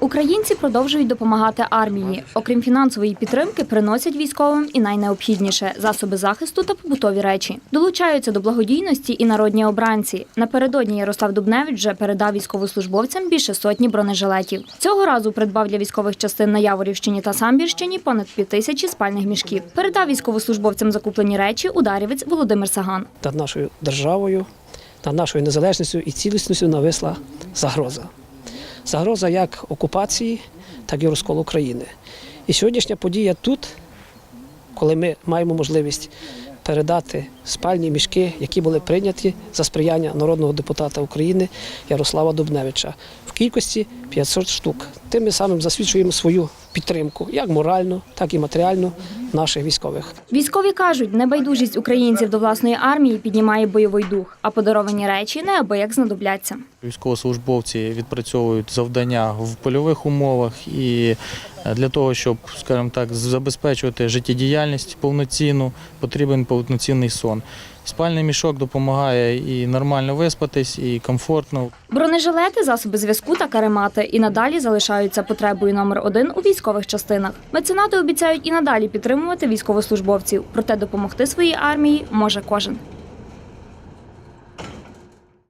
Українці продовжують допомагати армії. Окрім фінансової підтримки, приносять військовим і найнеобхідніше засоби захисту та побутові речі. Долучаються до благодійності і народні обранці. Напередодні Ярослав Дубневич вже передав військовослужбовцям більше сотні бронежилетів. Цього разу придбав для військових частин на Яворівщині та Самбірщині понад пів тисячі спальних мішків. Передав військовослужбовцям закуплені речі ударівець Володимир Саган. над нашою державою, над нашою незалежністю і цілісністю нависла загроза. Загроза як окупації, так і розколу України. І сьогоднішня подія тут, коли ми маємо можливість передати спальні мішки, які були прийняті за сприяння народного депутата України Ярослава Дубневича в кількості 500 штук. Тим ми самим засвідчуємо свою підтримку, як моральну, так і матеріальну наших військових. Військові кажуть, небайдужість українців до власної армії піднімає бойовий дух, а подаровані речі неабияк знадобляться. Військовослужбовці відпрацьовують завдання в польових умовах і е, для того, щоб, скажімо так, забезпечувати життєдіяльність повноцінну, потрібен повноцінний сон. Спальний мішок допомагає і нормально виспатись, і комфортно. Бронежилети, засоби зв'язку та каремати і надалі залишаються потребою номер один у військових частинах. Меценати обіцяють і надалі підтримувати військовослужбовців, проте допомогти своїй армії може кожен.